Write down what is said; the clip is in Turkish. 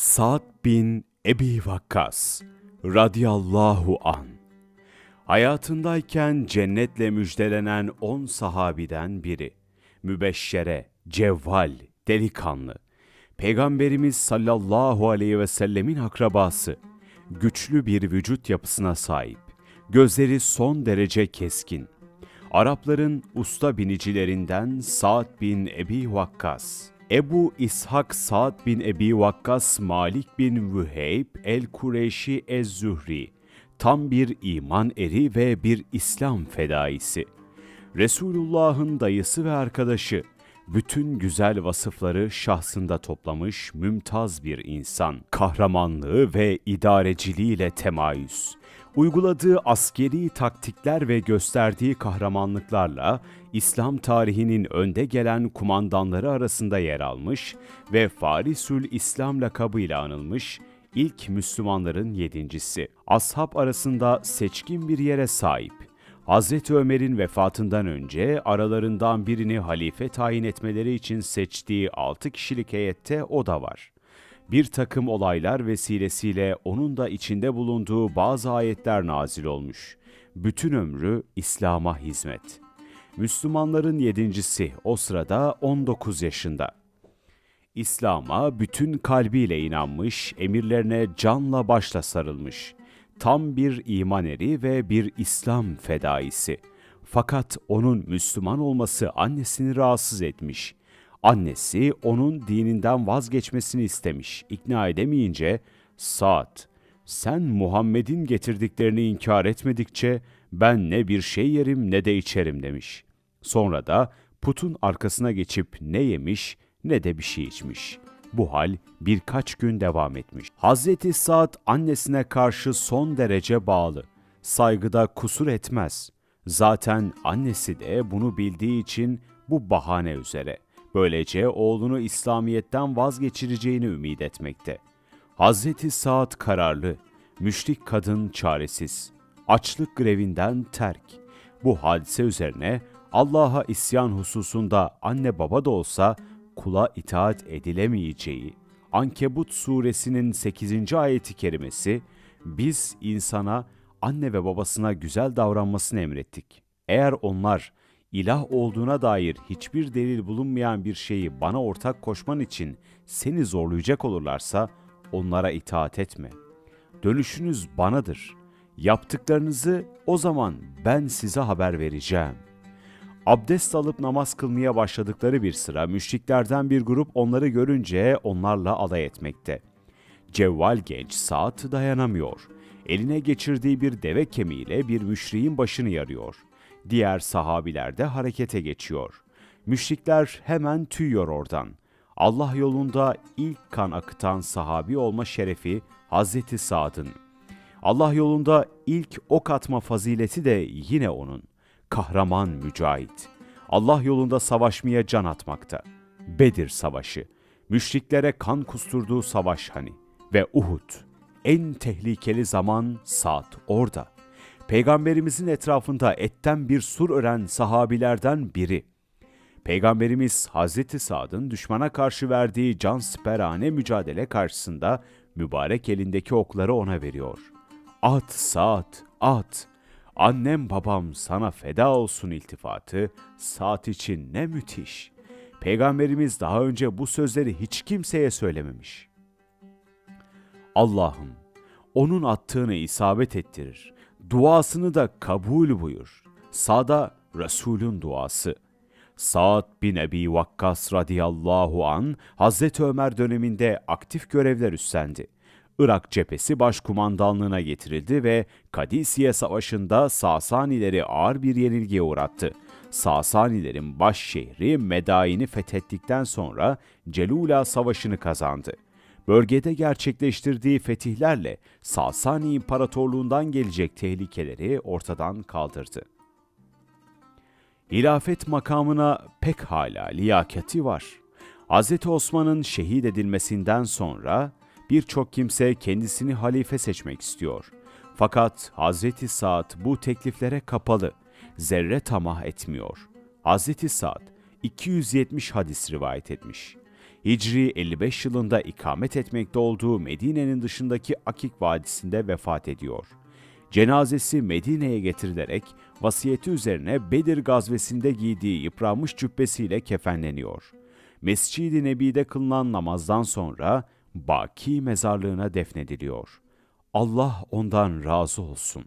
Sa'd bin Ebi Vakkas radıyallahu an. Hayatındayken cennetle müjdelenen on sahabiden biri. Mübeşşere, cevval, delikanlı. Peygamberimiz sallallahu aleyhi ve sellemin akrabası. Güçlü bir vücut yapısına sahip. Gözleri son derece keskin. Arapların usta binicilerinden Sa'd bin Ebi Vakkas. Ebu İshak Sa'd bin Ebi Vakkas Malik bin Vüheyb el-Kureyşi ez-Zühri. Tam bir iman eri ve bir İslam fedaisi. Resulullah'ın dayısı ve arkadaşı. Bütün güzel vasıfları şahsında toplamış mümtaz bir insan. Kahramanlığı ve idareciliğiyle temayüz uyguladığı askeri taktikler ve gösterdiği kahramanlıklarla İslam tarihinin önde gelen kumandanları arasında yer almış ve Farisül İslam lakabıyla anılmış ilk Müslümanların yedincisi. Ashab arasında seçkin bir yere sahip. Hazreti Ömer'in vefatından önce aralarından birini halife tayin etmeleri için seçtiği 6 kişilik heyette o da var bir takım olaylar vesilesiyle onun da içinde bulunduğu bazı ayetler nazil olmuş. Bütün ömrü İslam'a hizmet. Müslümanların yedincisi o sırada 19 yaşında. İslam'a bütün kalbiyle inanmış, emirlerine canla başla sarılmış. Tam bir iman eri ve bir İslam fedaisi. Fakat onun Müslüman olması annesini rahatsız etmiş. Annesi onun dininden vazgeçmesini istemiş. İkna edemeyince Saat, sen Muhammed'in getirdiklerini inkar etmedikçe ben ne bir şey yerim ne de içerim demiş. Sonra da putun arkasına geçip ne yemiş ne de bir şey içmiş. Bu hal birkaç gün devam etmiş. Hazreti Saad annesine karşı son derece bağlı. Saygıda kusur etmez. Zaten annesi de bunu bildiği için bu bahane üzere. Böylece oğlunu İslamiyet'ten vazgeçireceğini ümit etmekte. Hazreti Saad kararlı, müşrik kadın çaresiz, açlık grevinden terk. Bu hadise üzerine Allah'a isyan hususunda anne baba da olsa kula itaat edilemeyeceği, Ankebut suresinin 8. ayeti kerimesi, biz insana anne ve babasına güzel davranmasını emrettik. Eğer onlar ilah olduğuna dair hiçbir delil bulunmayan bir şeyi bana ortak koşman için seni zorlayacak olurlarsa onlara itaat etme. Dönüşünüz banadır. Yaptıklarınızı o zaman ben size haber vereceğim. Abdest alıp namaz kılmaya başladıkları bir sıra müşriklerden bir grup onları görünce onlarla alay etmekte. Cevval genç saat dayanamıyor. Eline geçirdiği bir deve kemiğiyle bir müşriğin başını yarıyor.'' Diğer sahabiler de harekete geçiyor. Müşrikler hemen tüyüyor oradan. Allah yolunda ilk kan akıtan sahabi olma şerefi Hazreti Sa'd'ın. Allah yolunda ilk ok atma fazileti de yine onun. Kahraman mücahit. Allah yolunda savaşmaya can atmakta. Bedir Savaşı. Müşriklere kan kusturduğu savaş hani. Ve Uhud. En tehlikeli zaman saat orada. Peygamberimizin etrafında etten bir sur ören sahabilerden biri. Peygamberimiz Hazreti Sa'd'ın düşmana karşı verdiği can siperhane mücadele karşısında mübarek elindeki okları ona veriyor. At Sa'd, at! Annem babam sana feda olsun iltifatı, saat için ne müthiş. Peygamberimiz daha önce bu sözleri hiç kimseye söylememiş. Allah'ım, onun attığını isabet ettirir duasını da kabul buyur. Sa'da Resul'ün duası. Sa'd bin Ebi Vakkas radıyallahu an Hazreti Ömer döneminde aktif görevler üstlendi. Irak cephesi başkumandanlığına getirildi ve Kadisiye Savaşı'nda Sasanileri ağır bir yenilgiye uğrattı. Sasanilerin baş şehri Medain'i fethettikten sonra Celula Savaşı'nı kazandı bölgede gerçekleştirdiği fetihlerle Sasani İmparatorluğundan gelecek tehlikeleri ortadan kaldırdı. Hilafet makamına pek hala liyakati var. Hz. Osman'ın şehit edilmesinden sonra birçok kimse kendisini halife seçmek istiyor. Fakat Hz. Saad bu tekliflere kapalı, zerre tamah etmiyor. Hz. Saad 270 hadis rivayet etmiş Hicri 55 yılında ikamet etmekte olduğu Medine'nin dışındaki Akik Vadisi'nde vefat ediyor. Cenazesi Medine'ye getirilerek vasiyeti üzerine Bedir gazvesinde giydiği yıpranmış cübbesiyle kefenleniyor. Mescid-i Nebi'de kılınan namazdan sonra Baki mezarlığına defnediliyor. Allah ondan razı olsun.